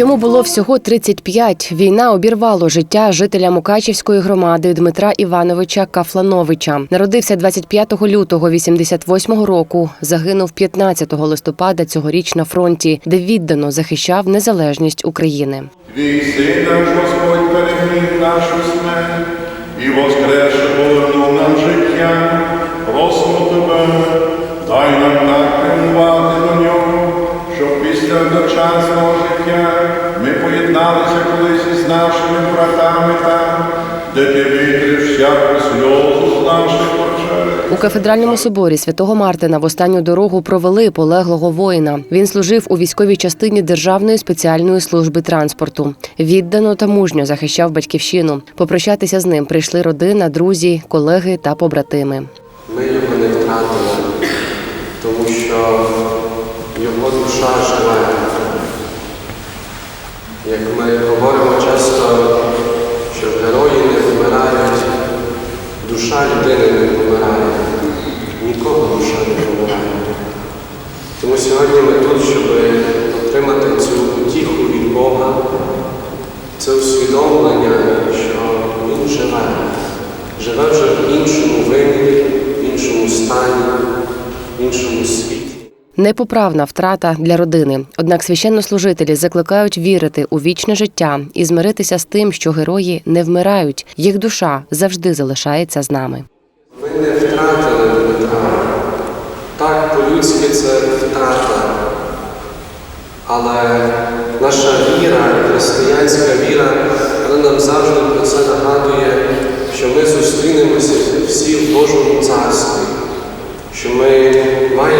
Йому було всього 35. Війна обірвало життя жителя Мукачівської громади Дмитра Івановича Кафлановича. Народився 25 лютого 88 року. Загинув 15 листопада цьогоріч на фронті, де віддано захищав незалежність України. Твій наш Господь переміг нашу смерть і повернув нам життя. Просимо тебе, після життя ми поєдналися колись із нашими братами там, де ти витриш всяку сльозу з наших очей. У кафедральному соборі святого Мартина в останню дорогу провели полеглого воїна. Він служив у військовій частині Державної спеціальної служби транспорту. Віддано та мужньо захищав батьківщину. Попрощатися з ним прийшли родина, друзі, колеги та побратими. Ми його не втратили, тому що його душа живе. Як ми говоримо часто, що герої не вмирають, душа людини не помирає, нікого душа не помирає. Тому сьогодні ми тут, щоб отримати цю утіху від Бога, це усвідомлення, що Він живе, живе вже в іншому вимірі, в іншому стані, в іншому світі. Непоправна втрата для родини. Однак священнослужителі закликають вірити у вічне життя і змиритися з тим, що герої не вмирають. Їх душа завжди залишається з нами. Ми не втратили. По-людськи це втрата. Але наша віра, християнська віра, вона нам завжди про це нагадує, що ми зустрінемося всі в Божому царстві, що ми маємо